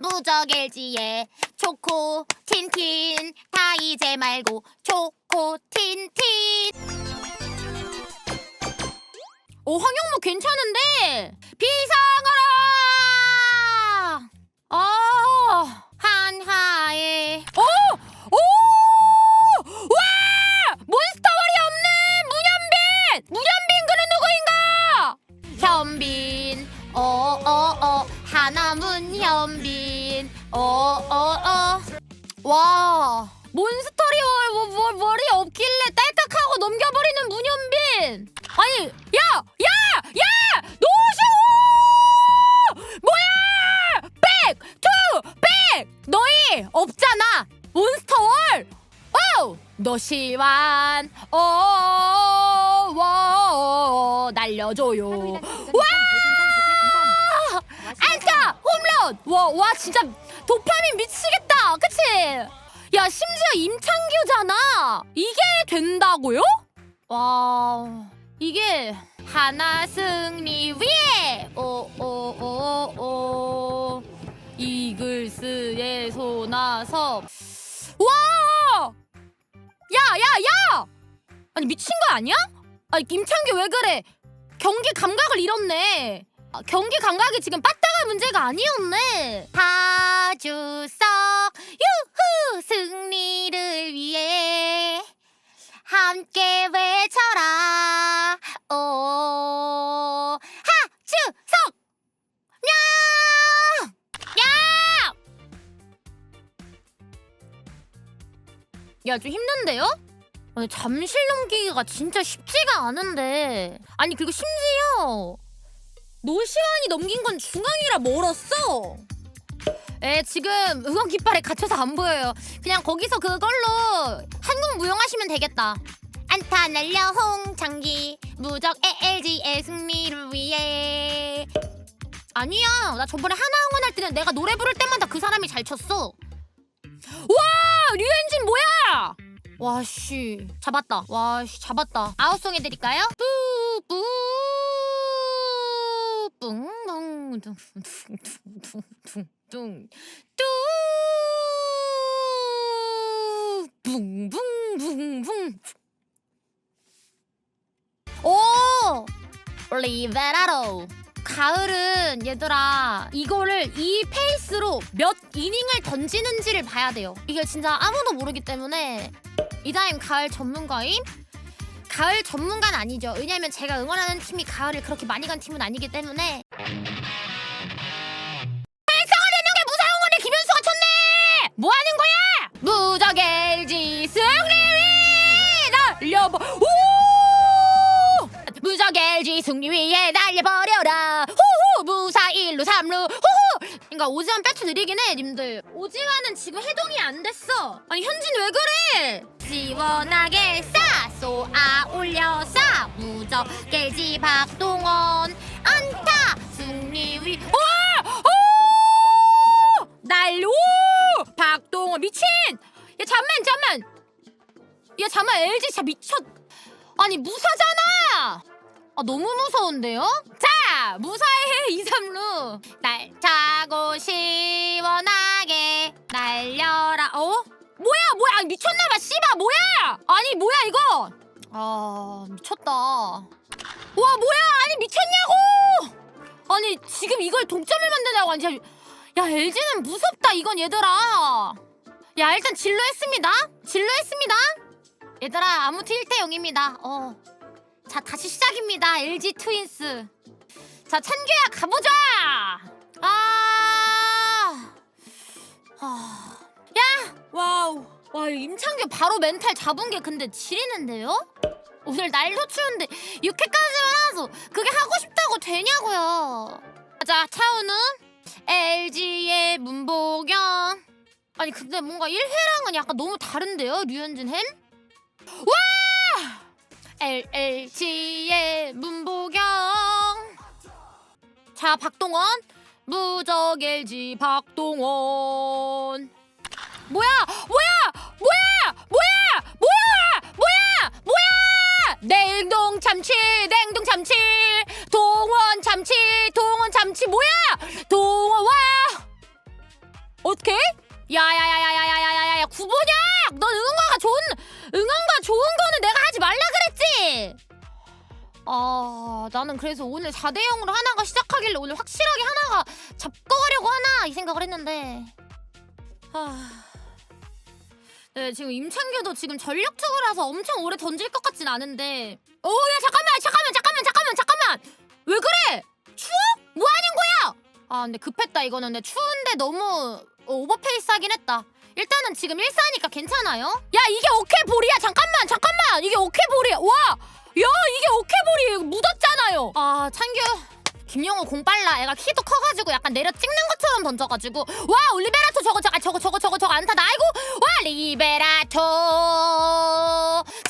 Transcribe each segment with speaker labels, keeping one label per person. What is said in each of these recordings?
Speaker 1: 무적 LG의 초코 틴틴 다 이제 말고 초코 틴틴. 오 황영무 괜찮은데? 비상하라! 어 아니 야! 야! 야! 노시오! 뭐야! 백! 투! 백! 너희 없잖아 몬스터월 오! 너시완 어워 날려줘요 와! 안타! 홈런! 와, 와 진짜 도파민 미치겠다 그치? 야 심지어 임창규잖아 이게 된다고요? 와 이게 하나 승리 위에 오오오오 이글스의 소나섭 와! 야야야! 아니 미친 거 아니야? 아니 임창규 왜 그래? 경기 감각을 잃었네. 아, 경기 감각이 지금 빠따가 문제가 아니었네. 하주석 유후 승리를 위해 함께 외쳐라. 오 하주석 야! 야! 야, 좀 힘든데요? 아니, 잠실 넘기기가 진짜 쉽지가 않은데. 아니, 그리고 심지어 노시환이 넘긴 건 중앙이라 멀었어. 에, 지금 응원 깃발에 갇혀서 안 보여요. 그냥 거기서 그걸로 한국 무용하시면 되겠다. 안타 날려 홍창기 무적 LG의 승리를 위해 아니야 나 저번에 하나 응원할 때는 내가 노래 부를 때마다 그 사람이 잘 쳤어 와 류현진 뭐야 와씨 잡았다 와씨 잡았다 아웃송 해드릴까요? 뿌뿌 뿡뿡 뚱뚱뚱 붕붕붕붕 오! 리베라로. 가을은 얘들아 이거를 이 페이스로 몇 이닝을 던지는지를 봐야 돼요. 이게 진짜 아무도 모르기 때문에. 이다임 가을 전문가임? 가을 전문가는 아니죠. 왜냐면 제가 응원하는 팀이 가을을 그렇게 많이 간 팀은 아니기 때문에 날려버 오! 무적 LG 승리 위에 날려버려라. 후후 무사 1루 3루. 후후. 그러니까 오지환 배트 느리긴 해 님들. 오지환은 지금 해동이 안 됐어. 아니 현진 왜 그래? 시원하게 싸 쏘아 올려 싸. 무적 LG 박동원. 안타 야 잠만 LG 진짜 미쳤 아니 무사잖아! 아 너무 무서운데요? 자 무사해 2, 3루. 날 차고 시원하게 날려라. 어? 뭐야 뭐야? 미쳤나봐. 씨바 뭐야? 아니 뭐야 이거? 아 미쳤다. 와 뭐야? 아니 미쳤냐고! 아니 지금 이걸 동점을 만드냐고. 아니 야 LG는 무섭다 이건 얘들아. 야 일단 진로했습니다. 진로했습니다 얘들아 아무튼 1대 0입니다. 어. 자 다시 시작입니다. LG 트윈스. 자 찬규야 가보자! 아... 아... 야! 와우. 와 임창규 바로 멘탈 잡은 게 근데 지리는데요? 오늘 날도 추운데 6회까지만 하서 그게 하고 싶다고 되냐고요? 자 차은우. LG의 문보경. 아니 근데 뭔가 1회랑은 약간 너무 다른데요? 류현진 햄? 와! LLG의 문보경. 자 박동원. 무적 LG 박동원. 뭐야? 뭐야? 뭐야? 뭐야? 뭐야? 뭐야? 뭐야? 냉동 참치 냉동 참치. 동원 참치 동원 참치. 뭐야? 동원 와! 어떻게? 야야야야야야야야야 구보냐? 넌 응원가가 좋은 응원가 좋은 거는 내가 하지 말라 그랬지. 아 나는 그래서 오늘 4대 0으로 하나가 시작하길래 오늘 확실하게 하나가 잡고 가려고 하나 이 생각을 했는데 아. 네 지금 임창규도 지금 전력 투구라서 엄청 오래 던질 것 같진 않은데 오야 잠깐만 잠깐만 잠깐만 잠깐만 잠깐만 왜 그래 추워? 뭐 하는 거야? 아 근데 급했다 이거는 근데 추운데 너무 어, 오버페이스 하긴 했다 일단은 지금 1사니까 괜찮아요? 야 이게 오케볼이야. 잠깐만 잠깐만. 이게 오케볼이야. 와! 야 이게 오케볼이 묻었잖아요. 아 찬규. 김영호 공 빨라. 애가 키도 커가지고 약간 내려 찍는 것처럼 던져가지고. 와 리베라토 저거 저거 저거 저거 저거 저거 안타. 나이고. 와 리베라토.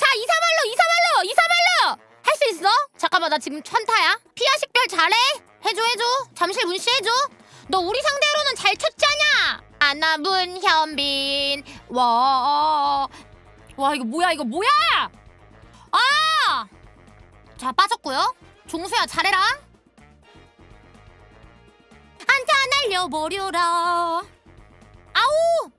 Speaker 1: 자 이사말로 이사말로 이사말로. 할 수 있어? 잠깐만 나 지금 천타야. 피아 식별 잘해? 해줘 해줘. 잠실 문씨 해줘. 너 우리 상대로는 잘 쳤잖아 아나 문 현빈 와와 이거 뭐야 이거 뭐야? 아! 자 빠졌고요. 종수야 잘해라. 한타 날려버려라. 아우!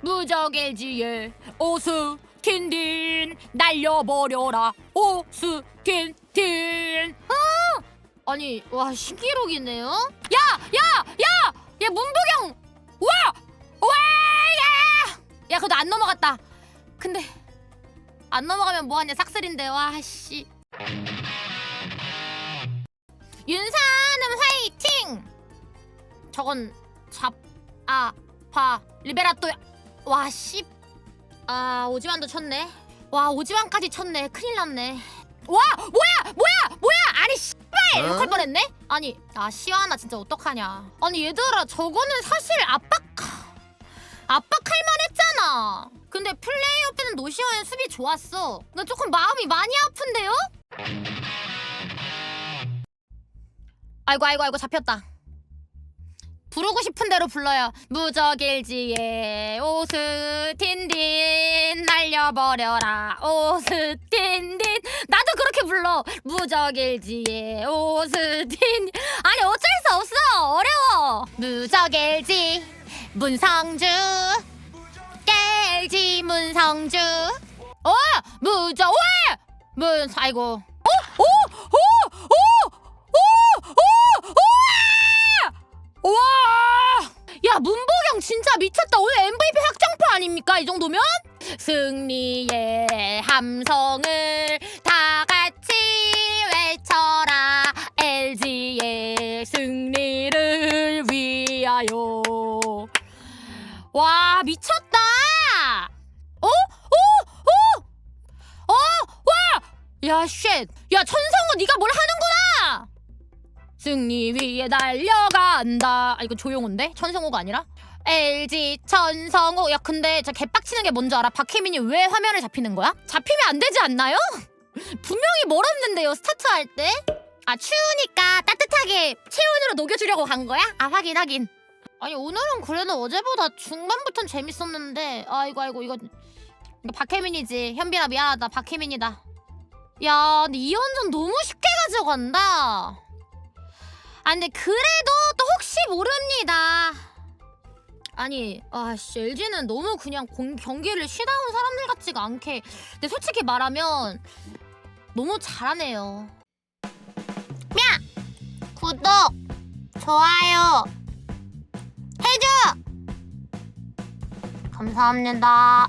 Speaker 1: 무적일지의 오스 틴딘 날려버려라. 오스 틴딘. 어! 아니 와 신기록이네요. 야야야 야 문보경! 와 와 야! 야 그래도 안 넘어갔다. 근데 안 넘어가면 뭐하냐? 싹쓸인데 와 씨. 윤사는 화이팅! 저건 잡아봐 리베라토야 와 씨. 아 오지환도 쳤네. 와 오지환까지 쳤네. 큰일 났네. 와 뭐야! 뭐야! 뭐야! 아니 씨발 욕할 뻔했네. 아니 아 시완아 진짜 어떡하냐. 아니 얘들아 저거는 사실 압박 압박할 만했잖아. 근데 플레이오프 때는 노시오의 수비 좋았어. 나 조금 마음이 많이 아픈데요? 아이고 아이고 아이고 잡혔다. 부르고 싶은 대로 불러요. 무적일지에 오스틴딘 날려버려라. 오스틴딘 불러 무적일지에 오스틴 아니 어쩔 수 없어. 어려워. 무적일지 문성주. 깰지 문성주. 어? 무적 왜 문 아이고. 와! 야 문보경 진짜 미쳤다. 오늘 MVP 확정표 아닙니까? 이 정도면? 승리의 함성을 와 미쳤다. 어? 어? 어? 어? 와! 야 쉣. 야 천성우 네가 뭘 하는구나. 승리 위에 달려간다. 아 이거 조용훈데 천성호가 아니라 LG 천성호. 야 근데 저 개빡치는 게 뭔지 알아? 박혜민이 왜 화면을 잡히는 거야? 잡히면 안 되지 않나요? 분명히 멀었는데요 스타트 할 때. 아 추우니까 따뜻하게 체온으로 녹여주려고 간 거야? 아 확인 확인. 아니 오늘은 그래도 어제보다 중반부터는 재밌었는데 아이고 아이고 이거 이거 박혜민이지 현빈아 미안하다 박혜민이다. 야 근데 이현전 너무 쉽게 가져간다. 아 근데 그래도 또 혹시 모릅니다. 아니 아씨 LG는 너무 그냥 공, 경기를 쉬다 온 사람들 같지가 않게 근데 솔직히 말하면 너무 잘하네요. 야 구독 좋아요 해줘 감사합니다.